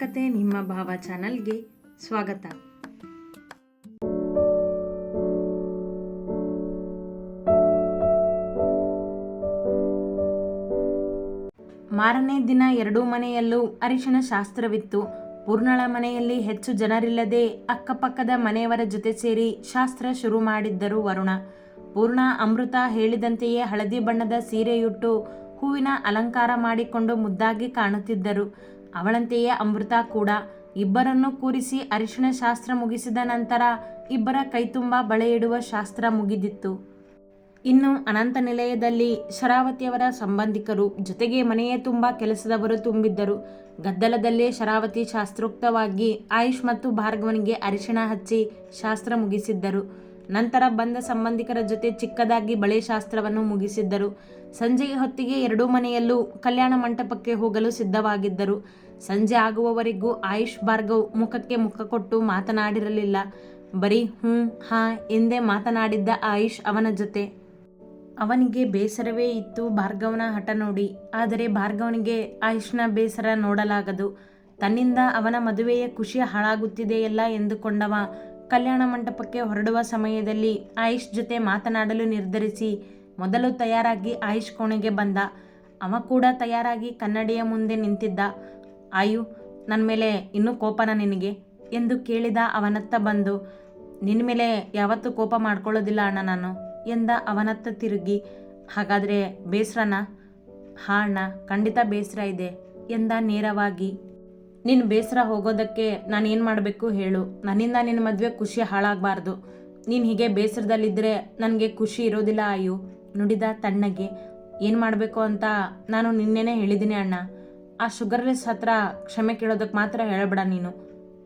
ಕತೆ ನಿಮ್ಮ ಭಾವ ಚಾನಲ್ಗೆ ಸ್ವಾಗತ. ಮಾರನೇ ದಿನ ಎರಡೂ ಮನೆಯಲ್ಲೂ ಅರಿಶಿನ ಶಾಸ್ತ್ರವಿತ್ತು. ಪೂರ್ಣಳ ಮನೆಯಲ್ಲಿ ಹೆಚ್ಚು ಜನರಿಲ್ಲದೆ ಅಕ್ಕಪಕ್ಕದ ಮನೆಯವರ ಜೊತೆ ಸೇರಿ ಶಾಸ್ತ್ರ ಶುರು ಮಾಡಿದ್ದರು ವರುಣ. ಪೂರ್ಣ ಅಮೃತ ಹೇಳಿದಂತೆಯೇ ಹಳದಿ ಬಣ್ಣದ ಸೀರೆಯುಟ್ಟು ಹೂವಿನ ಅಲಂಕಾರ ಮಾಡಿಕೊಂಡು ಮುದ್ದಾಗಿ ಕಾಣುತ್ತಿದ್ದರು. ಅವಳಂತೆಯೇ ಅಮೃತ ಕೂಡ ಇಬ್ಬರನ್ನು ಕೂರಿಸಿ ಅರಿಶಿಣ ಶಾಸ್ತ್ರ ಮುಗಿಸಿದ ನಂತರ ಇಬ್ಬರ ಕೈತುಂಬ ಬಳೆ ಇಡುವ ಶಾಸ್ತ್ರ ಮುಗಿದಿತ್ತು. ಇನ್ನು ಅನಂತ ನಿಲಯದಲ್ಲಿ ಶರಾವತಿಯವರ ಸಂಬಂಧಿಕರು ಜೊತೆಗೆ ಮನೆಯ ತುಂಬ ಕೆಲಸದವರು ತುಂಬಿದ್ದರು. ಗದ್ದಲದಲ್ಲೇ ಶರಾವತಿ ಶಾಸ್ತ್ರೋಕ್ತವಾಗಿ ಆಯುಷ್ ಮತ್ತು ಭಾರ್ಗವನಿಗೆ ಅರಿಶಿಣ ಹಚ್ಚಿ ಶಾಸ್ತ್ರ ಮುಗಿಸಿದ್ದರು. ನಂತರ ಬಂದ ಸಂಬಂಧಿಕರ ಜೊತೆ ಚಿಕ್ಕದಾಗಿ ಬಳೆ ಶಾಸ್ತ್ರವನ್ನು ಮುಗಿಸಿದ್ದರು. ಸಂಜೆಯ ಹೊತ್ತಿಗೆ ಎರಡೂ ಮನೆಯಲ್ಲೂ ಕಲ್ಯಾಣ ಮಂಟಪಕ್ಕೆ ಹೋಗಲು ಸಿದ್ಧವಾಗಿದ್ದರು. ಸಂಜೆ ಆಗುವವರೆಗೂ ಆಯುಷ್ ಭಾರ್ಗವ್ ಮುಖಕ್ಕೆ ಮುಖ ಕೊಟ್ಟು ಮಾತನಾಡಿರಲಿಲ್ಲ. ಬರೀ ಹ್ಞೂ, ಹಾ ಎಂದೇ ಮಾತನಾಡಿದ್ದ ಆಯುಷ್ ಅವನ ಜೊತೆ. ಅವನಿಗೆ ಬೇಸರವೇ ಇತ್ತು ಭಾರ್ಗವನ ಹಠ ನೋಡಿ. ಆದರೆ ಭಾರ್ಗವನಿಗೆ ಆಯುಷ್ನ ಬೇಸರ ನೋಡಲಾಗದು. ತನ್ನಿಂದ ಅವನ ಮದುವೆಯ ಖುಷಿ ಹಾಳಾಗುತ್ತಿದೆಯಲ್ಲ ಎಂದುಕೊಂಡವ. ಕಲ್ಯಾಣ ಮಂಟಪಕ್ಕೆ ಹೊರಡುವ ಸಮಯದಲ್ಲಿ ಆಯುಷ್ ಜೊತೆ ಮಾತನಾಡಲು ನಿರ್ಧರಿಸಿ ಮೊದಲು ತಯಾರಾಗಿ ಆಯುಷ್ ಕೋಣೆಗೆ ಬಂದ. ಅವ ಕೂಡ ತಯಾರಾಗಿ ಕನ್ನಡಿಯ ಮುಂದೆ ನಿಂತಿದ್ದ. ಆಯು ನನ್ನ ಮೇಲೆ ಇನ್ನೂ ಕೋಪನ ನಿನಗೆ? ಎಂದು ಕೇಳಿದ ಅವನತ್ತ ಬಂದು ನಿನ್ನ ಮೇಲೆ ಯಾವತ್ತೂ ಕೋಪ ಮಾಡ್ಕೊಳ್ಳೋದಿಲ್ಲ ಅಣ್ಣ ನಾನು, ಎಂದ ಅವನತ್ತ ತಿರುಗಿ. ಹಾಗಾದರೆ ಬೇಸರನ? ಹಾ ಅಣ್ಣ, ಖಂಡಿತ ಬೇಸರ ಇದೆ, ಎಂದ ನೇರವಾಗಿ. ನಿನ್ನ ಬೇಸರ ಹೋಗೋದಕ್ಕೆ ನಾನು ಏನು ಮಾಡಬೇಕು ಹೇಳು. ನನ್ನಿಂದ ನಿನ್ನ ಮದುವೆ ಖುಷಿ ಹಾಳಾಗಬಾರ್ದು. ನೀನು ಹೀಗೆ ಬೇಸರದಲ್ಲಿದ್ದರೆ ನನಗೆ ಖುಷಿ ಇರೋದಿಲ್ಲ ಅಯ್ಯೋ. ನುಡಿದ ತಣ್ಣಗೆ, ಏನು ಮಾಡಬೇಕು ಅಂತ ನಾನು ನಿನ್ನೆನೇ ಹೇಳಿದ್ದೀನಿ ಅಣ್ಣ. ಆ ಶುಗರ್ಲೆಸ್ ಹತ್ರ ಕ್ಷಮೆ ಕೇಳೋದಕ್ಕೆ ಮಾತ್ರ ಹೇಳಬೇಡ ನೀನು.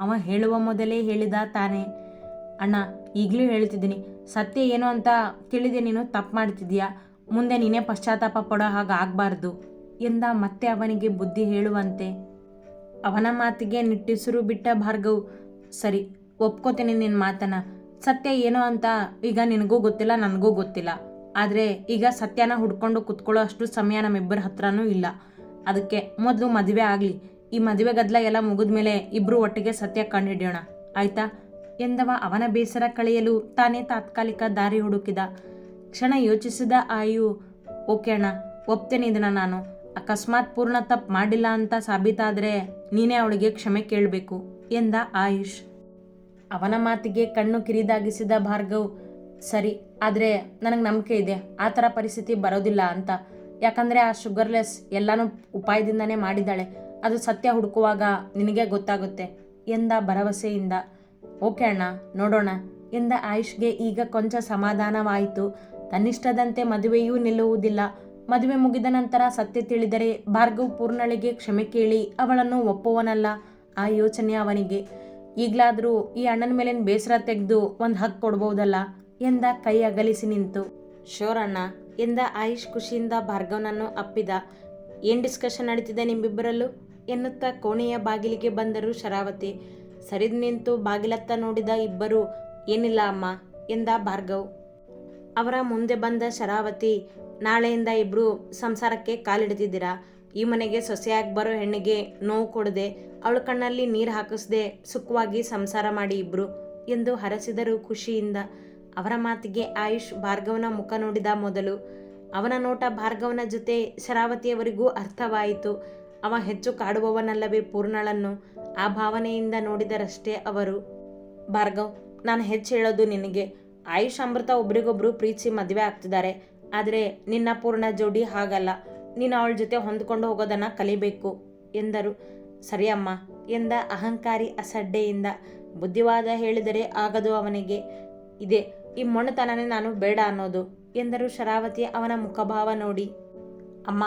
ಅವ ಹೇಳುವ ಮೊದಲೇ ಹೇಳಿದ ತಾನೇ. ಅಣ್ಣ, ಈಗಲೂ ಹೇಳ್ತಿದ್ದೀನಿ. ಸತ್ಯ ಏನು ಅಂತ ತಿಳಿದೆ ನೀನು, ತಪ್ಪು ಮಾಡ್ತಿದ್ಯಾ ಮುಂದೆ ನೀನೇ ಪಶ್ಚಾತ್ತಾಪ ಪಡೋ ಹಾಗೆ ಆಗಬಾರ್ದು. ಎಂದ ಮತ್ತೆ ಅವನಿಗೆ ಬುದ್ಧಿ ಹೇಳುವಂತೆ. ಅವನ ಮಾತಿಗೆ ನಿಟ್ಟಿಸಿರು ಬಿಟ್ಟ ಭಾರ್ಗವ್, ಸರಿ, ಒಪ್ಕೋತೀನಿ ನಿನ್ನ ಮಾತನ್ನ. ಸತ್ಯ ಏನು ಅಂತ ಈಗ ನಿನಗೂ ಗೊತ್ತಿಲ್ಲ, ನನಗೂ ಗೊತ್ತಿಲ್ಲ. ಆದರೆ ಈಗ ಸತ್ಯನ ಹುಡ್ಕೊಂಡು ಕುತ್ಕೊಳ್ಳೋ ಅಷ್ಟು ಸಮಯ ನಮ್ಮಿಬ್ಬರ ಹತ್ರನೂ ಇಲ್ಲ. ಅದಕ್ಕೆ ಮೊದಲು ಮದುವೆ ಆಗಲಿ. ಈ ಮದುವೆ ಗದ್ದಲ ಎಲ್ಲ ಮುಗಿದ ಮೇಲೆ ಇಬ್ಬರು ಒಟ್ಟಿಗೆ ಸತ್ಯ ಕಂಡುಹಿಡಿಯೋಣ ಆಯ್ತಾ? ಎಂದವ ಅವನ ಬೇಸರ ಕಳೆಯಲು ತಾನೇ ತಾತ್ಕಾಲಿಕ ದಾರಿ ಹುಡುಕಿದ. ಕ್ಷಣ ಯೋಚಿಸಿದ ಆಯು, ಓಕೆ ಅಣ್ಣ, ಒಪ್ತೇನೆ ಇದನ್ನ ನಾನು. ಅಕಸ್ಮಾತ್ ಪೂರ್ಣ ತಪ್ಪು ಮಾಡಿಲ್ಲ ಅಂತ ಸಾಬೀತಾದರೆ ನೀನೇ ಅವಳಿಗೆ ಕ್ಷಮೆ ಕೇಳಬೇಕು ಎಂದ ಆಯುಷ್. ಅವನ ಮಾತಿಗೆ ಕಣ್ಣು ಕಿರಿದಾಗಿಸಿದ ಭಾರ್ಗವ್, ಸರಿ, ಆದರೆ ನನಗೆ ನಂಬಿಕೆ ಇದೆ, ಆ ಥರ ಪರಿಸ್ಥಿತಿ ಬರೋದಿಲ್ಲ ಅಂತ. ಯಾಕಂದರೆ ಆ ಶುಗರ್ಲೆಸ್ ಎಲ್ಲನೂ ಉಪಾಯದಿಂದನೇ ಮಾಡಿದ್ದಾಳೆ. ಅದು ಸತ್ಯ ಹುಡುಕುವಾಗ ನಿನಗೆ ಗೊತ್ತಾಗುತ್ತೆ ಎಂದ ಭರವಸೆಯಿಂದ. ಓಕೆ ಅಣ್ಣ, ನೋಡೋಣ ಎಂದ ಆಯುಷ್ಗೆ ಈಗ ಕೊಂಚ ಸಮಾಧಾನವಾಯಿತು. ತನ್ನಿಷ್ಟದಂತೆ ಮದುವೆಯೂ ನಿಲ್ಲುವುದಿಲ್ಲ. ಮದುವೆ ಮುಗಿದ ನಂತರ ಸತ್ಯ ತಿಳಿದರೆ ಭಾರ್ಗವ್ ಪೂರ್ಣಳಿಗೆ ಕ್ಷಮೆ ಕೇಳಿ ಅವಳನ್ನು ಒಪ್ಪುವನಲ್ಲ. ಆ ಯೋಚನೆ ಅವನಿಗೆ, ಈಗಲಾದರೂ ಈ ಅಣ್ಣನ ಮೇಲಿನ ಬೇಸರ ತೆಗೆದು ಒಂದು ಹಕ್ ಕೊಡ್ಬೋದಲ್ಲ ಎಂದ ಕೈ ಅಗಲಿಸಿ ನಿಂತು. ಶೋರ್ ಅಣ್ಣ, ಎಂದ ಆಯುಷ್ ಖುಷಿಯಿಂದ ಭಾರ್ಗವನನ್ನು ಅಪ್ಪಿದ. ಏನು ಡಿಸ್ಕಷನ್ ನಡೀತಿದೆ ನಿಮ್ಮಿಬ್ಬರಲ್ಲೂ? ಎನ್ನುತ್ತಾ ಕೋಣೆಯ ಬಾಗಿಲಿಗೆ ಬಂದರು ಶರಾವತಿ. ಸರಿದು ನಿಂತು ಬಾಗಿಲತ್ತ ನೋಡಿದ ಇಬ್ಬರು, ಏನಿಲ್ಲ ಅಮ್ಮ, ಎಂದ ಭಾರ್ಗವ್. ಅವರ ಮುಂದೆ ಬಂದ ಶರಾವತಿ ನಾಳೆಯಿಂದ ಇಬ್ಬರು ಸಂಸಾರಕ್ಕೆ ಕಾಲಿಡ್ತಿದ್ದೀರಾ? ಈ ಮನೆಗೆ ಸೊಸೆಯಾಗಿ ಬರೋ ಹೆಣ್ಣಿಗೆ ನೋವು ಕೊಡದೆ, ಅವಳ ಕಣ್ಣಲ್ಲಿ ನೀರು ಹಾಕಿಸ್ದೆ ಸುಖವಾಗಿ ಸಂಸಾರ ಮಾಡಿ ಇಬ್ರು ಎಂದು ಹರಸಿದರು ಖುಷಿಯಿಂದ. ಅವರ ಮಾತಿಗೆ ಆಯುಷ್ ಭಾರ್ಗವನ ಮುಖ ನೋಡಿದ ಮೊದಲು, ಅವನ ನೋಟ ಭಾರ್ಗವನ ಜೊತೆ ಶರಾವತಿಯವರಿಗೂ ಅರ್ಥವಾಯಿತು. ಅವ ಹೆಚ್ಚು ಕಾಡುವವನಲ್ಲವೇ ಪೂರ್ಣಳನ್ನು. ಆ ಭಾವನೆಯಿಂದ ನೋಡಿದರಷ್ಟೇ ಅವರು, ಭಾರ್ಗವ್, ನಾನು ಹೆಚ್ಚು ಹೇಳೋದು ನಿನಗೆ. ಆಯುಷ್ ಅಮೃತ ಒಬ್ರಿಗೊಬ್ರು ಪ್ರೀತಿಸಿ ಮದುವೆ ಆಗ್ತಿದ್ದಾರೆ. ಆದರೆ ನಿನ್ನ ಪೂರ್ಣ ಜೋಡಿ ಹಾಗಲ್ಲ. ನೀನು ಅವಳ ಜೊತೆ ಹೊಂದ್ಕೊಂಡು ಹೋಗೋದನ್ನು ಕಲಿಬೇಕು ಎಂದರು. ಸರಿಯಮ್ಮ ಎಂದ ಅಹಂಕಾರಿ ಅಸಡ್ಡೆಯಿಂದ. ಬುದ್ಧಿವಾದ ಹೇಳಿದರೆ ಆಗದು ಅವನಿಗೆ. ಇದೆ, ಈ ಮೊಣತನನೇ ನಾನು ಬೇಡ ಅನ್ನೋದು ಎಂದರು ಶರಾವತಿ ಅವನ ಮುಖಭಾವ ನೋಡಿ. ಅಮ್ಮ,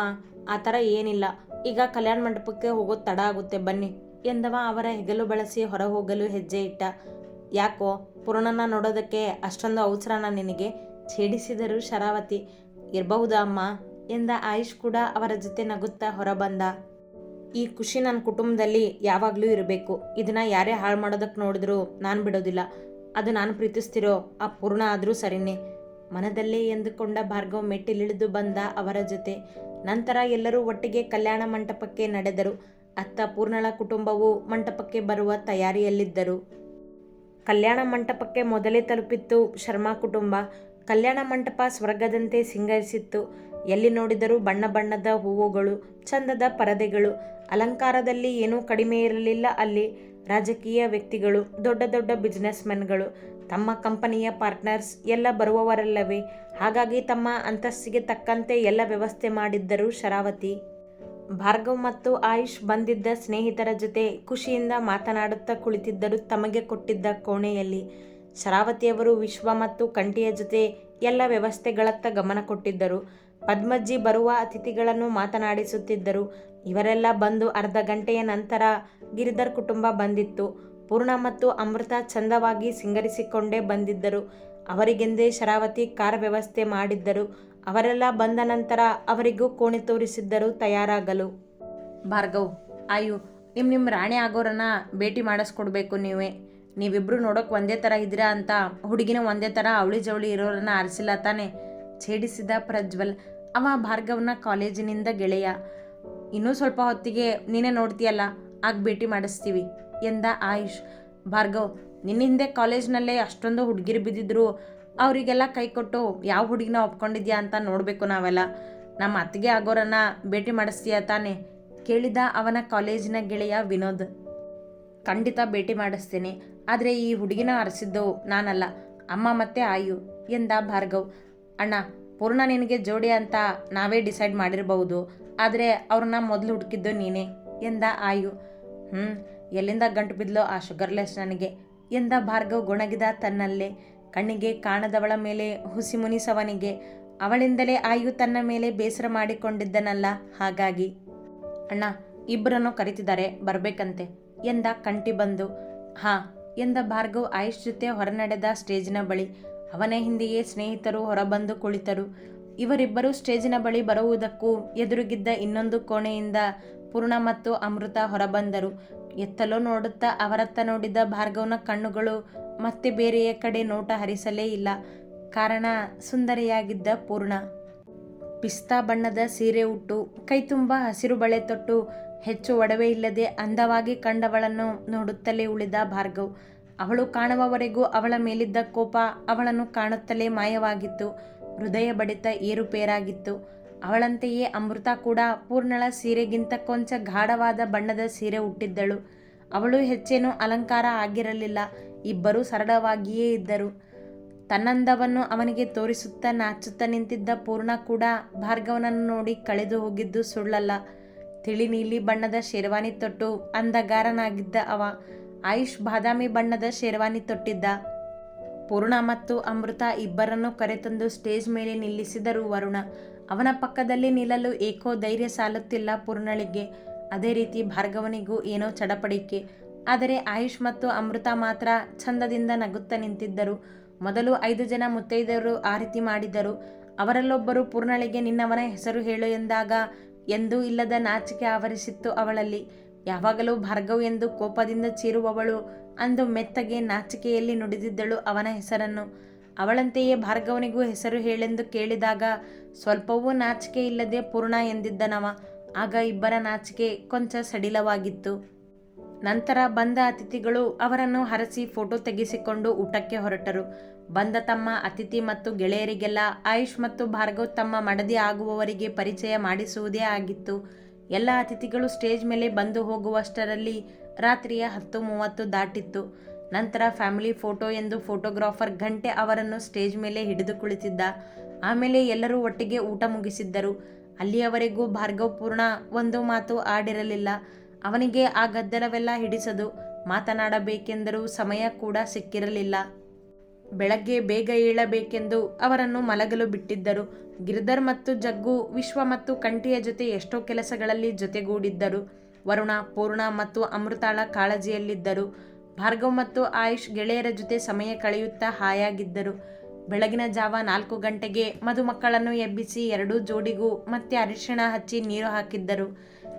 ಆ ಥರ ಏನಿಲ್ಲ. ಈಗ ಕಲ್ಯಾಣ ಮಂಟಪಕ್ಕೆ ಹೋಗೋದು ತಡ ಆಗುತ್ತೆ, ಬನ್ನಿ ಎಂದವ ಅವರ ಹೆಗಲು ಬಳಸಿ ಹೊರ ಹೋಗಲು ಹೆಜ್ಜೆ ಇಟ್ಟ. ಯಾಕೋ ಪೂರ್ಣನ ನೋಡೋದಕ್ಕೆ ಅಷ್ಟೊಂದು ಅವಸರನ ನಿನಗೆ? ಛೇಡಿಸಿದರು ಶರಾವತಿ, ಇರಬಹುದಾ ಅಮ್ಮ? ಎಂದ ಆಯುಷ್ ಕೂಡ ಅವರ ಜೊತೆ ನಗುತ್ತಾ ಹೊರಬಂದ. ಈ ಖುಷಿ ನನ್ನ ಕುಟುಂಬದಲ್ಲಿ ಯಾವಾಗಲೂ ಇರಬೇಕು. ಇದನ್ನ ಯಾರೇ ಹಾಳು ಮಾಡೋದಕ್ಕೆ ನೋಡಿದ್ರು ನಾನು ಬಿಡೋದಿಲ್ಲ. ಅದು ನಾನು ಪ್ರೀತಿಸ್ತಿರೋ ಆ ಪೂರ್ಣ ಆದರೂ ಸರಿನೇ. ಮನದಲ್ಲೇ ಎಂದುಕೊಂಡ ಭಾರ್ಗವ್ ಮೆಟ್ಟಿಲಿಳಿದು ಬಂದ ಅವರ ಜೊತೆ. ನಂತರ ಎಲ್ಲರೂ ಒಟ್ಟಿಗೆ ಕಲ್ಯಾಣ ಮಂಟಪಕ್ಕೆ ನಡೆದರು. ಅತ್ತ ಪೂರ್ಣಳ ಕುಟುಂಬವು ಮಂಟಪಕ್ಕೆ ಬರುವ ತಯಾರಿಯಲ್ಲಿದ್ದರು. ಕಲ್ಯಾಣ ಮಂಟಪಕ್ಕೆ ಮೊದಲೇ ತಲುಪಿತ್ತು ಶರ್ಮಾ ಕುಟುಂಬ. ಕಲ್ಯಾಣ ಮಂಟಪ ಸ್ವರ್ಗದಂತೆ ಸಿಂಗರಿಸಿತ್ತು. ಎಲ್ಲಿ ನೋಡಿದರೂ ಬಣ್ಣ ಬಣ್ಣದ ಹೂವುಗಳು, ಚಂದದ ಪರದೆಗಳು. ಅಲಂಕಾರದಲ್ಲಿ ಏನೂ ಕಡಿಮೆ ಇರಲಿಲ್ಲ ಅಲ್ಲಿ. ರಾಜಕೀಯ ವ್ಯಕ್ತಿಗಳು, ದೊಡ್ಡ ದೊಡ್ಡ ಬಿಸ್ನೆಸ್ ಮೆನ್ಗಳು ತಮ್ಮ ಕಂಪನಿಯ ಪಾರ್ಟ್ನರ್ಸ್ ಎಲ್ಲ ಬರುವವರಲ್ಲವೇ? ಹಾಗಾಗಿ ತಮ್ಮ ಅಂತಸ್ತಿಗೆ ತಕ್ಕಂತೆ ಎಲ್ಲ ವ್ಯವಸ್ಥೆ ಮಾಡಿದ್ದರು ಶರಾವತಿ. ಭಾರ್ಗವ್ ಮತ್ತು ಆಯುಷ್ ಬಂದಿದ್ದ ಸ್ನೇಹಿತರ ಜೊತೆ ಖುಷಿಯಿಂದ ಮಾತನಾಡುತ್ತಾ ಕುಳಿತಿದ್ದರು ತಮಗೆ ಕೊಟ್ಟಿದ್ದ ಕೋಣೆಯಲ್ಲಿ. ಶರಾವತಿಯವರು ವಿಶ್ವ ಮತ್ತು ಕಂಠಿಯ ಜೊತೆ ಎಲ್ಲ ವ್ಯವಸ್ಥೆಗಳತ್ತ ಗಮನ ಕೊಟ್ಟಿದ್ದರು. ಪದ್ಮಜ್ಜಿ ಬರುವ ಅತಿಥಿಗಳನ್ನು ಮಾತನಾಡಿಸುತ್ತಿದ್ದರು. ಇವರೆಲ್ಲ ಬಂದು ಅರ್ಧ ಗಂಟೆಯ ನಂತರ ಗಿರಿಧರ್ ಕುಟುಂಬ ಬಂದಿತ್ತು. ಪೂರ್ಣ ಮತ್ತು ಅಮೃತ ಚಂದವಾಗಿ ಸಿಂಗರಿಸಿಕೊಂಡೇ ಬಂದಿದ್ದರು. ಅವರಿಗೆಂದೇ ಶರಾವತಿ ಕಾರ್ ವ್ಯವಸ್ಥೆ ಮಾಡಿದ್ದರು. ಅವರೆಲ್ಲ ಬಂದ ನಂತರ ಅವರಿಗೂ ಕೋಣೆ ತೋರಿಸಿದ್ದರು ತಯಾರಾಗಲು. ಭಾರ್ಗವ್, ಆಯು ನಿಮ್ಮ ನಿಮ್ಮ ರಾಣಿ ಆಗೋರನ್ನ ಭೇಟಿ ಮಾಡಿಸ್ಕೊಡ್ಬೇಕು ನೀವೇ. ನೀವಿಬ್ರು ನೋಡೋಕೆ ಒಂದೇ ಥರ ಇದ್ದೀರಾ ಅಂತ ಹುಡುಗಿನ ಒಂದೇ ಥರ ಅವಳಿ ಜವಳಿ ಇರೋರನ್ನ ಆರಿಸಿಲ್ಲ ತಾನೆ? ಛೇಡಿಸಿದ ಪ್ರಜ್ವಲ್. ಅವ ಭಾರ್ಗವ್ನ ಕಾಲೇಜಿನಿಂದ ಗೆಳೆಯ. ಇನ್ನೂ ಸ್ವಲ್ಪ ಹೊತ್ತಿಗೆ ನೀನೆ ನೋಡ್ತೀಯಲ್ಲ, ಆಗ ಭೇಟಿ ಮಾಡಿಸ್ತೀವಿ ಎಂದ ಆಯುಷ್. ಭಾರ್ಗವ್ ನಿನ್ನ ಹಿಂದೆ ಕಾಲೇಜ್ನಲ್ಲೇ ಅಷ್ಟೊಂದು ಹುಡುಗಿರು ಬಿದ್ದಿದ್ರು, ಅವರಿಗೆಲ್ಲ ಕೈ ಕೊಟ್ಟು ಯಾವ ಹುಡುಗಿನ ಒಪ್ಕೊಂಡಿದ್ಯಾ ಅಂತ ನೋಡಬೇಕು ನಾವೆಲ್ಲ. ನಮ್ಮ ಅತ್ತಿಗೆ ಆಗೋರನ್ನ ಭೇಟಿ ಮಾಡಿಸ್ತೀಯ ತಾನೆ? ಕೇಳಿದ ಅವನ ಕಾಲೇಜಿನ ಗೆಳೆಯ ವಿನೋದ್. ಖಂಡಿತ ಭೇಟಿ ಮಾಡಿಸ್ತೀನಿ. ಆದರೆ ಈ ಹುಡುಗಿನ ಅರಸಿದ್ದು ನಾನಲ್ಲ. ಅಮ್ಮ ಮತ್ತೆ ಆಯು ಎಂದ ಭಾರ್ಗವ್. ಅಣ್ಣ, ಪೂರ್ಣ ನಿನಗೆ ಜೋಡಿ ಅಂತ ನಾವೇ ಡಿಸೈಡ್ ಮಾಡಿರಬಹುದು. ಆದರೆ ಅವ್ರನ್ನ ಮೊದಲು ಹುಡುಕಿದ್ದು ನೀನೇ ಎಂದ ಆಯು. ಹ್ಞೂ ಎಲ್ಲಿಂದ ಗಂಟು ಬಿದ್ಲೋ ಆ ಶುಗರ್ಲೆಸ್ ನನಗೆ ಎಂದ ಭಾರ್ಗವ್ ಗುಣಗಿದ ತನ್ನಲ್ಲೇ. ಕಣ್ಣಿಗೆ ಕಾಣದವಳ ಮೇಲೆ ಹುಸಿ ಮುನಿಸವನಿಗೆ. ಅವಳಿಂದಲೇ ಆಯು ತನ್ನ ಮೇಲೆ ಬೇಸರ ಮಾಡಿಕೊಂಡಿದ್ದನಲ್ಲ ಹಾಗಾಗಿ. ಅಣ್ಣ ಇಬ್ಬರನ್ನು ಕರಿತಿದ್ದಾರೆ, ಬರಬೇಕಂತೆ. ಎಂದ ಕಂಟಿ ಬಂದು, ಹಾ, ಎಂದ ಭಾರ್ಗವ್ ಆಯುಷ್ ಜೊತೆ ಹೊರನಡೆದ ಸ್ಟೇಜಿನ ಬಳಿ. ಅವನ ಹಿಂದೆಯೇ ಸ್ನೇಹಿತರು ಹೊರಬಂದು ಕುಳಿತರು. ಇವರಿಬ್ಬರು ಸ್ಟೇಜಿನ ಬಳಿ ಬರುವುದಕ್ಕೂ ಎದುರುಗಿದ್ದ ಇನ್ನೊಂದು ಕೋಣೆಯಿಂದ ಪೂರ್ಣ ಮತ್ತು ಅಮೃತ ಹೊರಬಂದರು. ಎತ್ತಲೋ ನೋಡುತ್ತಾ ಅವರತ್ತ ನೋಡಿದ ಭಾರ್ಗವನ ಕಣ್ಣುಗಳು ಮತ್ತೆ ಬೇರೆಯ ಕಡೆ ನೋಟ ಹರಿಸಲೇ ಇಲ್ಲ. ಕಾರಣ ಸುಂದರಿಯಾಗಿದ್ದ ಪೂರ್ಣ. ಪಿಸ್ತಾ ಬಣ್ಣದ ಸೀರೆ ಉಟ್ಟು, ಕೈತುಂಬ ಹಸಿರು ಬಳೆ ತೊಟ್ಟು ಹೆಚ್ಚು ಒಡವೆ ಇಲ್ಲದೆ ಅಂದವಾಗಿ ಕಂಡವಳನ್ನು ನೋಡುತ್ತಲೇ ಉಳಿದ ಭಾರ್ಗವ್. ಅವಳು ಕಾಣುವವರೆಗೂ ಅವಳ ಮೇಲಿದ್ದ ಕೋಪ ಅವಳನ್ನು ಕಾಣುತ್ತಲೇ ಮಾಯವಾಗಿತ್ತು. ಹೃದಯ ಬಡಿತ ಏರುಪೇರಾಗಿತ್ತು. ಅವಳಂತೆಯೇ ಅಮೃತ ಕೂಡ ಪೂರ್ಣಳ ಸೀರೆಗಿಂತ ಕೊಂಚ ಗಾಢವಾದ ಬಣ್ಣದ ಸೀರೆ ಉಟ್ಟಿದ್ದಳು. ಅವಳು ಹೆಚ್ಚೇನು ಅಲಂಕಾರ ಆಗಿರಲಿಲ್ಲ. ಇಬ್ಬರೂ ಸರಳವಾಗಿಯೇ ಇದ್ದರು. ತನ್ನಂದವನ್ನು ಅವನಿಗೆ ತೋರಿಸುತ್ತಾ ನಾಚುತ್ತಾ ನಿಂತಿದ್ದ ಪೂರ್ಣ ಕೂಡ ಭಾರ್ಗವನನ್ನು ನೋಡಿ ಕಳೆದು ಹೋಗಿದ್ದು ಸುಳ್ಳಲ್ಲ. ತಿಳಿ ನೀಲಿ ಬಣ್ಣದ ಶೇರ್ವಾನಿ ತೊಟ್ಟು ಅಂದಗಾರನಾಗಿದ್ದ ಅವ. ಆಯುಷ್ ಬಾದಾಮಿ ಬಣ್ಣದ ಶೇರ್ವಾನಿ ತೊಟ್ಟಿದ್ದ. ಪೂರ್ಣ ಮತ್ತು ಅಮೃತ ಇಬ್ಬರನ್ನು ಕರೆತಂದು ಸ್ಟೇಜ್ ಮೇಲೆ ನಿಲ್ಲಿಸಿದರು ವರುಣ. ಅವನ ಪಕ್ಕದಲ್ಲಿ ನಿಲ್ಲಲು ಏಕೋ ಧೈರ್ಯ ಸಾಲುತ್ತಿಲ್ಲ ಪೂರ್ಣಳಿಗೆ. ಅದೇ ರೀತಿ ಭಾರ್ಗವನಿಗೂ ಏನೋ ಚಡಪಡಿಕೆ. ಆದರೆ ಆಯುಷ್ ಮತ್ತು ಅಮೃತ ಮಾತ್ರ ಚಂದದಿಂದ ನಗುತ್ತಾ ನಿಂತಿದ್ದರು. ಮೊದಲು ಐದು ಜನ ಮುತ್ತೈದೆಯರು ಆ ರೀತಿ ಮಾಡಿದರು. ಅವರಲ್ಲೊಬ್ಬರು ಪೂರ್ಣಳಿಗೆ, ನಿನ್ನವನ ಹೆಸರು ಹೇಳು ಎಂದಾಗ ಎಂದೂ ಇಲ್ಲದ ನಾಚಿಕೆ ಆವರಿಸಿತ್ತು ಅವಳಲ್ಲಿ. ಯಾವಾಗಲೂ ಭಾರ್ಗವ್ ಎಂದು ಕೋಪದಿಂದ ಚೀರುವವಳು ಅಂದು ಮೆತ್ತಗೆ ನಾಚಿಕೆಯಲ್ಲಿ ನುಡಿದಿದ್ದಳು ಅವನ ಹೆಸರನ್ನು. ಅವಳಂತೆಯೇ ಭಾರ್ಗವನಿಗೂ ಹೆಸರು ಹೇಳೆಂದು ಕೇಳಿದಾಗ ಸ್ವಲ್ಪವೂ ನಾಚಿಕೆ ಇಲ್ಲದೆ ಪೂರ್ಣ ಎಂದಿದ್ದನವ. ಆಗ ಇಬ್ಬರ ನಾಚಿಕೆ ಕೊಂಚ ಸಡಿಲವಾಗಿತ್ತು. ನಂತರ ಬಂದ ಅತಿಥಿಗಳು ಅವರನ್ನು ಹರಸಿ ಫೋಟೋ ತೆಗೆಸಿಕೊಂಡು ಊಟಕ್ಕೆ ಹೊರಟರು. ಬಂದ ತಮ್ಮ ಅತಿಥಿ ಮತ್ತು ಗೆಳೆಯರಿಗೆಲ್ಲ ಆಯುಷ್ ಮತ್ತು ಭಾರ್ಗವ್ ತಮ್ಮ ಮಡದಿ ಆಗುವವರಿಗೆ ಪರಿಚಯ ಮಾಡಿಸುವುದೇ ಆಗಿತ್ತು. ಎಲ್ಲ ಅತಿಥಿಗಳು ಸ್ಟೇಜ್ ಮೇಲೆ ಬಂದು ಹೋಗುವಷ್ಟರಲ್ಲಿ ರಾತ್ರಿಯ ಹತ್ತು ಮೂವತ್ತು ದಾಟಿತ್ತು. ನಂತರ ಫ್ಯಾಮಿಲಿ ಫೋಟೋ ಎಂದು ಫೋಟೋಗ್ರಾಫರ್ ಗಂಟೆ ಅವರನ್ನು ಸ್ಟೇಜ್ ಮೇಲೆ ಹಿಡಿದು ಕುಳಿತಿದ್ದ. ಆಮೇಲೆ ಎಲ್ಲರೂ ಒಟ್ಟಿಗೆ ಊಟ ಮುಗಿಸಿದ್ದರು. ಅಲ್ಲಿಯವರೆಗೂ ಭಾರ್ಗವ್ ಪೂರ್ಣ ಒಂದು ಮಾತು ಆಡಿರಲಿಲ್ಲ. ಅವನಿಗೆ ಆ ಗದ್ದಲವೆಲ್ಲ ಹಿಡಿಸದು, ಮಾತನಾಡಬೇಕೆಂದರೂ ಸಮಯ ಕೂಡ ಸಿಕ್ಕಿರಲಿಲ್ಲ. ಬೆಳಗ್ಗೆ ಬೇಗ ಏಳಬೇಕೆಂದು ಅವರನ್ನು ಮಲಗಲು ಬಿಟ್ಟಿದ್ದರು. ಗಿರಿಧರ್ ಮತ್ತು ಜಗ್ಗು ವಿಶ್ವ ಮತ್ತು ಕಂಠಿಯ ಜೊತೆ ಎಷ್ಟೋ ಕೆಲಸಗಳಲ್ಲಿ ಜೊತೆಗೂಡಿದ್ದರು. ವರುಣ, ಪೂರ್ಣ ಮತ್ತು ಅಮೃತಾಳ ಕಾಳಜಿಯಲ್ಲಿದ್ದರು. ಭಾರ್ಗವ್ ಮತ್ತು ಆಯುಷ್ ಗೆಳೆಯರ ಜೊತೆ ಸಮಯ ಕಳೆಯುತ್ತಾ ಹಾಯಾಗಿದ್ದರು. ಬೆಳಗಿನ ಜಾವ ನಾಲ್ಕು ಗಂಟೆಗೆ ಮದುಮಕ್ಕಳನ್ನು ಎಬ್ಬಿಸಿ ಎರಡೂ ಜೋಡಿಗೂ ಮತ್ತೆ ಅರಿಶಿಣ ಹಚ್ಚಿ ನೀರು ಹಾಕಿದ್ದರು.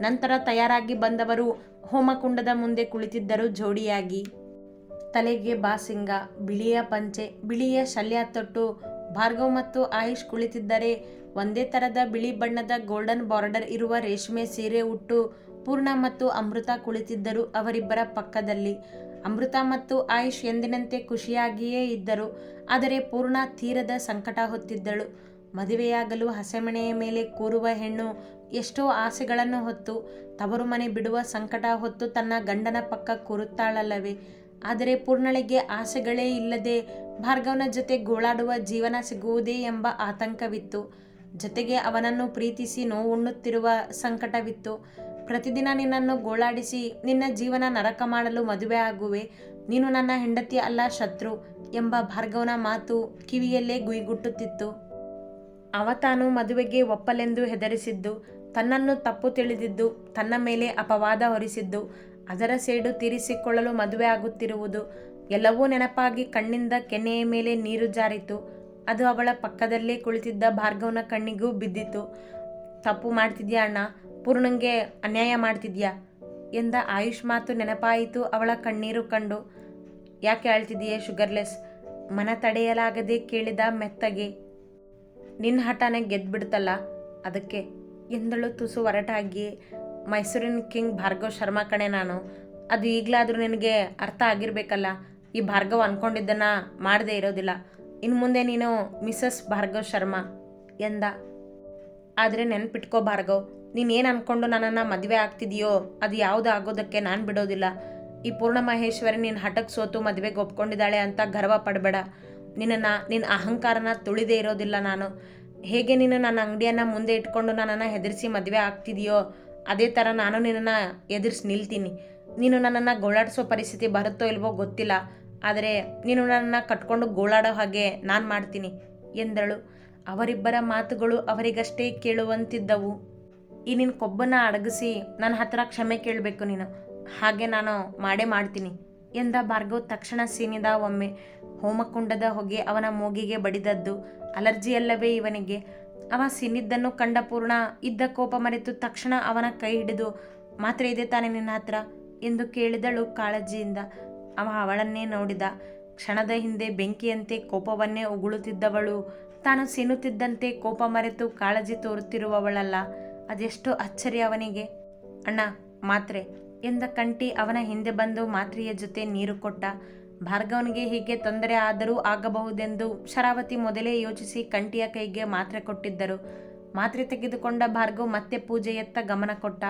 ನಂತರ ತಯಾರಾಗಿ ಬಂದವರು ಹೋಮಕುಂಡದ ಮುಂದೆ ಕುಳಿತಿದ್ದರು ಜೋಡಿಯಾಗಿ. ತಲೆಗೆ ಬಾಸಿಂಗ, ಬಿಳಿಯ ಪಂಚೆ, ಬಿಳಿಯ ಶಲ್ಯ ತೊಟ್ಟು, ಭಾರ್ಗವ್ ಮತ್ತು ಆಯುಷ್ ಕುಳಿತಿದ್ದರೆ ಒಂದೇ ಥರದ ಬಿಳಿ ಬಣ್ಣದ ಗೋಲ್ಡನ್ ಬಾರ್ಡರ್ ಇರುವ ರೇಷ್ಮೆ ಸೀರೆ ಉಟ್ಟು ಪೂರ್ಣ ಮತ್ತು ಅಮೃತ ಕುಳಿತಿದ್ದರು ಅವರಿಬ್ಬರ ಪಕ್ಕದಲ್ಲಿ. ಅಮೃತ ಮತ್ತು ಆಯುಷ್ ಎಂದಿನಂತೆ ಖುಷಿಯಾಗಿಯೇ ಇದ್ದರು, ಆದರೆ ಪೂರ್ಣ ತೀರದ ಸಂಕಟ ಹೊತ್ತಿದ್ದಳು. ಮದುವೆಯಾಗಲು ಹಸೆಮಣೆಯ ಮೇಲೆ ಕೂರುವ ಹೆಣ್ಣು ಎಷ್ಟೋ ಆಸೆಗಳನ್ನು ಹೊತ್ತು ತವರು ಮನೆ ಬಿಡುವ ಸಂಕಟ ಹೊತ್ತು ತನ್ನ ಗಂಡನ ಪಕ್ಕ ಕೂರುತ್ತಾಳಲ್ಲವೇ? ಆದರೆ ಪೂರ್ಣಳಿಗೆ ಆಸೆಗಳೇ ಇಲ್ಲದೆ ಭಾರ್ಗವನ ಜೊತೆ ಗೋಳಾಡುವ ಜೀವನ ಸಿಗುವುದೇ ಎಂಬ ಆತಂಕವಿತ್ತು. ಜೊತೆಗೆ ಅವನನ್ನು ಪ್ರೀತಿಸಿ ನೋವುಣ್ಣುತ್ತಿರುವ ಸಂಕಟವಿತ್ತು. ಪ್ರತಿದಿನ ನಿನ್ನನ್ನು ಗೋಳಾಡಿಸಿ ನಿನ್ನ ಜೀವನ ನರಕ ಮಾಡಲು ಮದುವೆ ಆಗುವೆ. ನೀನು ನನ್ನ ಹೆಂಡತಿ ಅಲ್ಲ ಶತ್ರು ಎಂಬ ಭಾರ್ಗವನ ಮಾತು ಕಿವಿಯಲ್ಲೇ ಗುಯಿಗುಟ್ಟುತ್ತಿತ್ತು. ಅವ ತಾನು ಮದುವೆಗೆ ಒಪ್ಪಲೆಂದು ಹೆದರಿಸಿದ್ದು, ತನ್ನನ್ನು ತಪ್ಪು ತಿಳಿದಿದ್ದು, ತನ್ನ ಮೇಲೆ ಅಪವಾದ ಹೊರಿಸಿದ್ದು ಅದರ ಸೇಡು ತೀರಿಸಿಕೊಳ್ಳಲು ಮದುವೆ ಆಗುತ್ತಿರುವುದು ಎಲ್ಲವೂ ನೆನಪಾಗಿ ಕಣ್ಣಿಂದ ಕೆನೆಯ ಮೇಲೆ ನೀರು ಜಾರಿತು. ಅದು ಅವಳ ಪಕ್ಕದಲ್ಲೇ ಕುಳಿತಿದ್ದ ಭಾರ್ಗವನ ಕಣ್ಣಿಗೂ ಬಿದ್ದಿತು. ತಪ್ಪು ಮಾಡ್ತಿದ್ಯಾ ಅಣ್ಣ? ಪೂರ್ಣಂಗೆ ಅನ್ಯಾಯ ಮಾಡ್ತಿದ್ಯಾ? ಎಂದ ಆಯುಷ್ ಮಾತು ನೆನಪಾಯಿತು ಅವಳ ಕಣ್ಣೀರು ಕಂಡು. ಯಾಕೆ ಅಳ್ತಿದೀಯೇ ಶುಗರ್ಲೆಸ್? ಮನ ತಡೆಯಲಾಗದೆ ಕೇಳಿದ ಮೆತ್ತಗೆ. ನಿನ್ನ ಹಠನೇ ಗೆದ್ದುಬಿಡ್ತಲ್ಲ ಅದಕ್ಕೆ? ಎಂದಳು ತುಸು ಒರಟಾಗಿ ಮೈಸೂರಿನ ಕಿಂಗ್ ಭಾರ್ಗವ್ ಶರ್ಮಾ ಕಣೆ ನಾನು. ಅದು ಈಗಲಾದರೂ ನಿನಗೆ ಅರ್ಥ ಆಗಿರಬೇಕಲ್ಲ? ಈ ಭಾರ್ಗವ್ ಅಂದ್ಕೊಂಡಿದ್ದನ್ನು ಮಾಡದೇ ಇರೋದಿಲ್ಲ. ಇನ್ನು ಮುಂದೆ ನೀನು ಮಿಸಸ್ ಭಾರ್ಗವ್ ಶರ್ಮಾ ಎಂದ. ಆದರೆ ನೆನ್ಪಿಟ್ಕೋ ಭಾರ್ಗವ್, ನೀನೇನು ಅಂದ್ಕೊಂಡು ನನ್ನನ್ನು ಮದುವೆ ಆಗ್ತಿದೆಯೋ, ಅದು ಯಾವುದು ಆಗೋದಕ್ಕೆ ನಾನು ಬಿಡೋದಿಲ್ಲ. ಈ ಪೂರ್ಣ ಮಹೇಶ್ವರಿ ನೀನು ಹಠಕ್ಕೆ ಸೋತು ಮದುವೆಗೆ ಒಪ್ಕೊಂಡಿದ್ದಾಳೆ ಅಂತ ಗರ್ವ ಪಡಬೇಡ. ನಿನ್ನನ್ನು ನಿನ್ನ ಅಹಂಕಾರನ ತುಳಿದೇ ಇರೋದಿಲ್ಲ ನಾನು. ಹೇಗೆ ನೀನು ನನ್ನ ಅಂಗಡಿಯನ್ನು ಮುಂದೆ ಇಟ್ಕೊಂಡು ನನ್ನನ್ನು ಹೆದರಿಸಿ ಮದುವೆ ಆಗ್ತಿದೆಯೋ ಅದೇ ಥರ ನಾನು ನಿನ್ನನ್ನು ಎದುರಿಸಿ ನಿಲ್ತೀನಿ. ನೀನು ನನ್ನನ್ನು ಗೋಳಾಡಿಸೋ ಪರಿಸ್ಥಿತಿ ಬರುತ್ತೋ ಇಲ್ವೋ ಗೊತ್ತಿಲ್ಲ. ಆದರೆ ನೀನು ನನ್ನನ್ನು ಕಟ್ಕೊಂಡು ಗೋಳಾಡೋ ಹಾಗೆ ನಾನು ಮಾಡ್ತೀನಿ, ಎಂದಳು. ಅವರಿಬ್ಬರ ಮಾತುಗಳು ಅವರಿಗಷ್ಟೇ ಕೇಳುವಂತಿದ್ದವು. ಈ ನಿನ್ನ ಕೊಬ್ಬನ್ನ ಅಡಗಿಸಿ ನನ್ನ ಹತ್ರ ಕ್ಷಮೆ ಕೇಳಬೇಕು ನೀನು. ಹಾಗೆ ನಾನು ಮಾಡೇ ಮಾಡ್ತೀನಿ, ಎಂದ ಭಾರ್ಗವ್ ತಕ್ಷಣ ಸೀನಿದ ಒಮ್ಮೆ. ಹೋಮಕುಂಡದ ಹೊಗೆ ಅವನ ಮೂಗಿಗೆ ಬಡಿದದ್ದು ಅಲರ್ಜಿಯಲ್ಲವೇ ಇವನಿಗೆ. ಅವ ಸಿನ್ನಿದ್ದನ್ನು ಕಂಡ ಪೂರ್ಣ ಇದ್ದ ಕೋಪ ಮರೆತು ತಕ್ಷಣ ಅವನ ಕೈ ಹಿಡಿದು, ಮಾತ್ರೆ ಇದೆ ತಾನೆ ನಿನ್ನ ಹತ್ರ ಎಂದು ಕೇಳಿದಳು ಕಾಳಜಿಯಿಂದ. ಅವ ಅವಳನ್ನೇ ನೋಡಿದ. ಕ್ಷಣದ ಹಿಂದೆ ಬೆಂಕಿಯಂತೆ ಕೋಪವನ್ನೇ ಉಗುಳುತ್ತಿದ್ದವಳು. ತಾನು ಸಿನ್ನುತ್ತಿದ್ದಂತೆ ಕೋಪ ಮರೆತು ಕಾಳಜಿ ತೋರುತ್ತಿರುವವಳಲ್ಲ. ಅದೆಷ್ಟು ಅಚ್ಚರಿ ಅವನಿಗೆ. ಅಣ್ಣ, ಮಾತ್ರೆ ಎಂದ ಕಂಟಿ ಅವನ ಹಿಂದೆ ಬಂದು ಮಾತ್ರೆಯ ಜೊತೆ ನೀರು ಕೊಟ್ಟ. ಭಾರ್ಗವನಿಗೆ ಹೀಗೆ ತೊಂದರೆ ಆದರೂ ಆಗಬಹುದೆಂದು ಶರಾವತಿ ಮೊದಲೇ ಯೋಚಿಸಿ ಕಂಟಿಯ ಕೈಗೆ ಮಾತ್ರೆ ಕೊಟ್ಟಿದ್ದರು. ಮಾತ್ರೆ ತೆಗೆದುಕೊಂಡ ಭಾರ್ಗವ್ ಮತ್ತೆ ಪೂಜೆಯತ್ತ ಗಮನ ಕೊಟ್ಟ.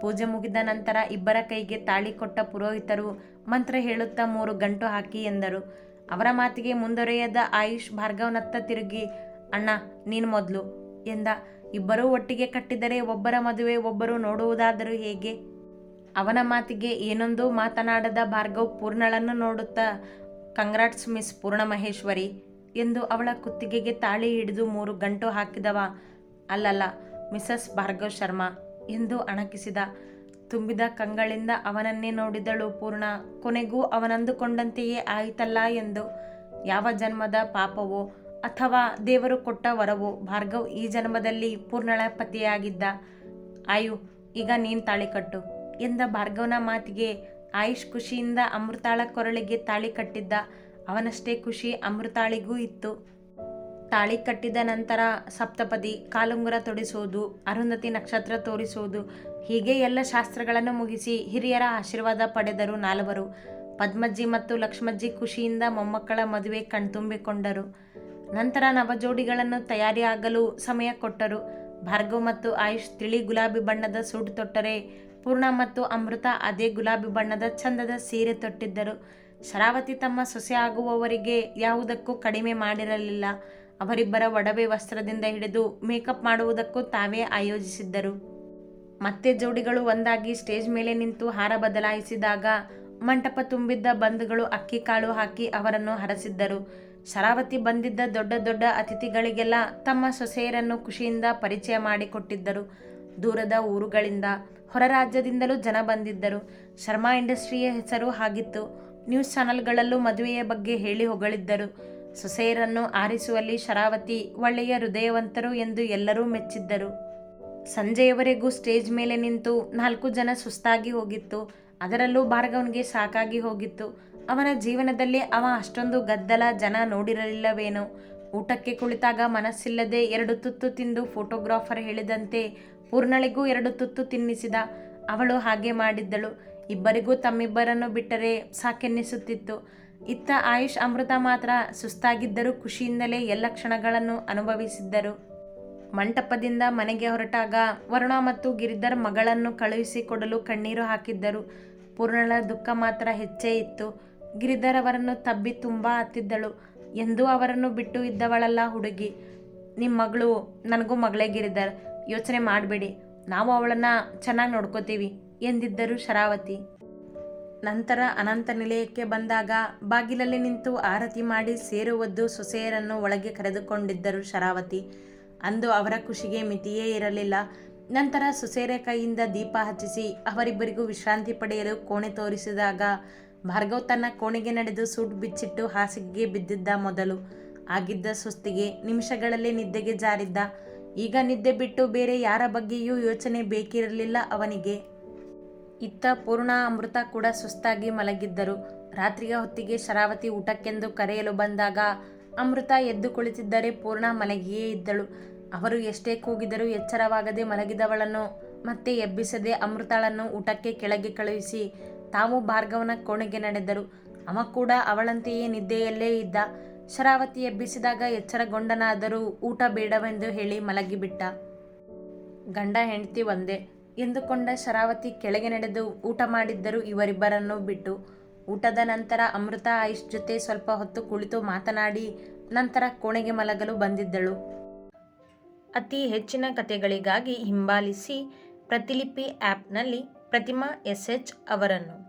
ಪೂಜೆ ಮುಗಿದ ನಂತರ ಇಬ್ಬರ ಕೈಗೆ ತಾಳಿ ಕೊಟ್ಟ ಪುರೋಹಿತರು ಮಂತ್ರ ಹೇಳುತ್ತಾ ಮೂರು ಗಂಟು ಹಾಕಿ ಎಂದರು. ಅವರ ಮಾತಿಗೆ ಮುಂದುವರೆಯದ ಆಯುಷ್ ಭಾರ್ಗವನತ್ತ ತಿರುಗಿ, ಅಣ್ಣ, ನೀನು ಮೊದಲು ಎಂದ. ಇಬ್ಬರೂ ಒಟ್ಟಿಗೆ ಕಟ್ಟಿದರೆ ಒಬ್ಬರ ಮದುವೆ ಒಬ್ಬರು ನೋಡುವುದಾದರೂ ಹೇಗೆ? ಅವನ ಮಾತಿಗೆ ಏನೊಂದು ಮಾತನಾಡದ ಭಾರ್ಗವ್ ಪೂರ್ಣಳನ್ನು ನೋಡುತ್ತಾ ಕಂಗ್ರಾಟ್ಸ್ ಮಿಸ್ ಪೂರ್ಣ ಮಹೇಶ್ವರಿ ಎಂದು ಅವಳ ಕುತ್ತಿಗೆಗೆ ತಾಳಿ ಹಿಡಿದು ಮೂರು ಗಂಟು ಹಾಕಿದವ. ಅಲ್ಲಲ್ಲ, ಮಿಸಸ್ ಭಾರ್ಗವ್ ಶರ್ಮಾ ಎಂದು ಅಣಕಿಸಿದ. ತುಂಬಿದ ಕಂಗಳಿಂದ ಅವನನ್ನೇ ನೋಡಿದಳು ಪೂರ್ಣ. ಕೊನೆಗೂ ಅವನಂದುಕೊಂಡಂತೆಯೇ ಆಯಿತಲ್ಲ ಎಂದು. ಯಾವ ಜನ್ಮದ ಪಾಪವೋ ಅಥವಾ ದೇವರು ಕೊಟ್ಟ ವರವೋ ಭಾರ್ಗವ್ ಈ ಜನ್ಮದಲ್ಲಿ ಪೂರ್ಣಳ ಪತಿಯಾಗಿದ್ದ. ಆಯು, ಈಗ ನೀನು ತಾಳಿ ಕಟ್ಟು. ಎಂದ ಭಾರ್ಗವನ ಮಾತಿಗೆ ಆಯುಷ್ ಖುಷಿಯಿಂದ ಅಮೃತಾಳ ಕೊರಳಿಗೆ ತಾಳಿ ಕಟ್ಟಿದ್ದ. ಅವನಷ್ಟೇ ಖುಷಿ ಅಮೃತಾಳಿಗೂ ಇತ್ತು. ತಾಳಿ ಕಟ್ಟಿದ ನಂತರ ಸಪ್ತಪದಿ, ಕಾಲುಂಗುರ ತೊಡಿಸುವುದು ಅರುಂಧತಿ ನಕ್ಷತ್ರ ತೋರಿಸುವುದು ಹೀಗೆ ಎಲ್ಲ ಶಾಸ್ತ್ರಗಳನ್ನು ಮುಗಿಸಿ ಹಿರಿಯರ ಆಶೀರ್ವಾದ ಪಡೆದರು ನಾಲ್ವರು. ಪದ್ಮಜ್ಜಿ ಮತ್ತು ಲಕ್ಷ್ಮಜ್ಜಿ ಖುಷಿಯಿಂದ ಮೊಮ್ಮಕ್ಕಳ ಮದುವೆ ಕಣ್ತುಂಬಿಕೊಂಡರು. ನಂತರ ನವಜೋಡಿಗಳನ್ನು ತಯಾರಿಯಾಗಲು ಸಮಯ ಕೊಟ್ಟರು. ಭಾರ್ಗವ್ ಮತ್ತು ಆಯುಷ್ ತಿಳಿ ಗುಲಾಬಿ ಬಣ್ಣದ ಸೂಟ್ ತೊಟ್ಟರೆ ಪೂರ್ಣ ಮತ್ತು ಅಮೃತ, ಅದೇ ಗುಲಾಬಿ ಬಣ್ಣದ ಚಂದದ ಸೀರೆ ತೊಟ್ಟಿದ್ದರು. ಶರಾವತಿ ತಮ್ಮ ಸೊಸೆ ಆಗುವವರಿಗೆ ಯಾವುದಕ್ಕೂ ಕಡಿಮೆ ಮಾಡಿರಲಿಲ್ಲ. ಅವರಿಬ್ಬರ ಒಡವೆ ವಸ್ತ್ರದಿಂದ ಹಿಡಿದು ಮೇಕಪ್ ಮಾಡುವುದಕ್ಕೂ ತಾವೇ ಆಯೋಜಿಸಿದ್ದರು. ಮತ್ತೆ ಜೋಡಿಗಳು ಒಂದಾಗಿ ಸ್ಟೇಜ್ ಮೇಲೆ ನಿಂತು ಹಾರ ಬದಲಾಯಿಸಿದಾಗ ಮಂಟಪ ತುಂಬಿದ್ದ ಬಂಧುಗಳು ಅಕ್ಕಿ ಕಾಳು ಹಾಕಿ ಅವರನ್ನು ಹರಸಿದ್ದರು. ಶರಾವತಿ ಬಂದಿದ್ದ ದೊಡ್ಡ ದೊಡ್ಡ ಅತಿಥಿಗಳಿಗೆಲ್ಲ ತಮ್ಮ ಸೊಸೆಯರನ್ನು ಖುಷಿಯಿಂದ ಪರಿಚಯ ಮಾಡಿಕೊಟ್ಟಿದ್ದರು. ದೂರದ ಊರುಗಳಿಂದ ಹೊರ ರಾಜ್ಯದಿಂದಲೂ ಜನ ಬಂದಿದ್ದರು. ಶರ್ಮಾ ಇಂಡಸ್ಟ್ರಿಯ ಹೆಸರು ಆಗಿತ್ತು ನ್ಯೂಸ್ ಚಾನೆಲ್ಗಳಲ್ಲೂ ಮದುವೆಯ ಬಗ್ಗೆ ಹೇಳಿ ಹೊಗಳಿದ್ದರು. ಸೊಸೆಯರನ್ನು ಆರಿಸುವಲ್ಲಿ ಶರಾವತಿ ಒಳ್ಳೆಯ ಹೃದಯವಂತರು ಎಂದು ಎಲ್ಲರೂ ಮೆಚ್ಚಿದ್ದರು. ಸಂಜೆಯವರೆಗೂ ಸ್ಟೇಜ್ ಮೇಲೆ ನಿಂತು ನಾಲ್ಕು ಜನ ಸುಸ್ತಾಗಿ ಹೋಗಿತ್ತು. ಅದರಲ್ಲೂ ಭಾರ್ಗವನಿಗೆ ಸಾಕಾಗಿ ಹೋಗಿತ್ತು. ಅವನ ಜೀವನದಲ್ಲಿ ಅವ ಅಷ್ಟೊಂದು ಗದ್ದಲ ಜನ ನೋಡಿರಲಿಲ್ಲವೇನೋ. ಊಟಕ್ಕೆ ಕುಳಿತಾಗ ಮನಸ್ಸಿಲ್ಲದೆ ಎರಡು ತುತ್ತು ತಿಂದು ಫೋಟೋಗ್ರಾಫರ್ ಹೇಳಿದಂತೆ ಪೂರ್ಣಳಿಗೂ ಎರಡು ತುತ್ತು ತಿನ್ನಿಸಿದ. ಅವಳು ಹಾಗೆ ಮಾಡಿದ್ದಳು. ಇಬ್ಬರಿಗೂ ತಮ್ಮಿಬ್ಬರನ್ನು ಬಿಟ್ಟರೆ ಸಾಕೆನ್ನಿಸುತ್ತಿತ್ತು. ಇತ್ತ ಆಯುಷ್ ಅಮೃತ ಮಾತ್ರ ಸುಸ್ತಾಗಿದ್ದರೂ ಖುಷಿಯಿಂದಲೇ ಎಲ್ಲ ಕ್ಷಣಗಳನ್ನು ಅನುಭವಿಸಿದ್ದರು. ಮಂಟಪದಿಂದ ಮನೆಗೆ ಹೊರಟಾಗ ವರುಣ ಮತ್ತು ಗಿರಿಧರ್ ಮಗಳನ್ನು ಕಳುಹಿಸಿಕೊಡಲು ಕಣ್ಣೀರು ಹಾಕಿದ್ದರು. ಪೂರ್ಣಳ ದುಃಖ ಮಾತ್ರ ಹೆಚ್ಚೇ ಇತ್ತು. ಗಿರಿಧರ್ ಅವರನ್ನು ತಬ್ಬಿ ತುಂಬ ಹತ್ತಿದ್ದಳು. ಎಂದೂ ಅವರನ್ನು ಬಿಟ್ಟು ಇದ್ದವಳಲ್ಲ ಹುಡುಗಿ. ನಿಮ್ಮ ಮಗಳು, ನನಗೂ ಮಗಳೇ ಗಿರಿಧರ್. ಯೋಚನೆ ಮಾಡಬೇಡಿ. ನಾವು ಅವಳನ್ನು ಚೆನ್ನಾಗಿ ನೋಡ್ಕೋತೀವಿ, ಎಂದಿದ್ದರು ಶರಾವತಿ. ನಂತರ ಅನಂತ ನಿಲಯಕ್ಕೆ ಬಂದಾಗ ಬಾಗಿಲಲ್ಲಿ ನಿಂತು ಆರತಿ ಮಾಡಿ ಸೇರುವದ್ದು ಸೊಸೆಯರನ್ನು ಒಳಗೆ ಕರೆದುಕೊಂಡಿದ್ದರು ಶರಾವತಿ. ಅಂದು ಅವರ ಖುಷಿಗೆ ಮಿತಿಯೇ ಇರಲಿಲ್ಲ. ನಂತರ ಸೊಸೆಯರ ಕೈಯಿಂದ ದೀಪ ಹಚ್ಚಿಸಿ ಅವರಿಬ್ಬರಿಗೂ ವಿಶ್ರಾಂತಿ ಪಡೆಯಲು ಕೋಣೆ ತೋರಿಸಿದಾಗ ಭಾರ್ಗವ್ ತನ್ನ ಕೋಣೆಗೆ ನಡೆದು ಸೂಟ್ ಬಿಚ್ಚಿಟ್ಟು ಹಾಸಿಗೆಗೆ ಬಿದ್ದಿದ್ದ ಮೊದಲು. ಆಗಿದ್ದ ಸುಸ್ತಿಗೆ ನಿಮಿಷಗಳಲ್ಲಿ ನಿದ್ದೆಗೆ ಜಾರಿದ್ದ. ಈಗ ನಿದ್ದೆ ಬಿಟ್ಟು ಬೇರೆ ಯಾರ ಬಗ್ಗೆಯೂ ಯೋಚನೆ ಬೇಕಿರಲಿಲ್ಲ ಅವನಿಗೆ. ಇತ್ತ ಪೂರ್ಣ ಅಮೃತ ಕೂಡ ಸುಸ್ತಾಗಿ ಮಲಗಿದ್ದರು. ರಾತ್ರಿಯ ಹೊತ್ತಿಗೆ ಶರಾವತಿ ಊಟಕ್ಕೆಂದು ಕರೆಯಲು ಬಂದಾಗ ಅಮೃತ ಎದ್ದು ಕುಳಿತಿದ್ದರೆ ಪೂರ್ಣ ಮಲಗಿಯೇ ಇದ್ದಳು. ಅವರು ಎಷ್ಟೇ ಕೂಗಿದರೂ ಎಚ್ಚರವಾಗದೆ ಮಲಗಿದವಳನ್ನು ಮತ್ತೆ ಎಬ್ಬಿಸದೆ ಅಮೃತಳನ್ನು ಊಟಕ್ಕೆ ಕೆಳಗೆ ಕಳುಹಿಸಿ ತಾವು ಭಾರ್ಗವನ ಕೋಣೆಗೆ ನಡೆದರು. ಅವ ಕೂಡ ಅವಳಂತೆಯೇ ನಿದ್ದೆಯಲ್ಲೇ ಇದ್ದ. ಶರಾವತಿ ಎಬ್ಬಿಸಿದಾಗ ಎಚ್ಚರಗೊಂಡನಾದರೂ ಊಟ ಬೇಡವೆಂದು ಹೇಳಿ ಮಲಗಿಬಿಟ್ಟ. ಗಂಡ ಹೆಂಡತಿ ಒಂದೇ. ಎಂದುಕೊಂಡ ಶರಾವತಿ ಕೆಳಗೆ ನಡೆದು ಊಟ ಮಾಡಿದ್ದರು ಇವರಿಬ್ಬರನ್ನು ಬಿಟ್ಟು, ಊಟದ ನಂತರ ಅಮೃತ ಆಯುಷ್ ಜೊತೆ ಸ್ವಲ್ಪ ಹೊತ್ತು ಕುಳಿತು ಮಾತನಾಡಿ ನಂತರ ಕೋಣೆಗೆ ಮಲಗಲು ಬಂದಿದ್ದಳು. ಅತಿ ಹೆಚ್ಚಿನ ಕಥೆಗಳಿಗಾಗಿ ಹಿಂಬಾಲಿಸಿ ಪ್ರತಿಲಿಪಿ ಆ್ಯಪ್ನಲ್ಲಿ ಪ್ರತಿಮಾ ಎಸ್ ಎಚ್ ಅವರನ್ನು.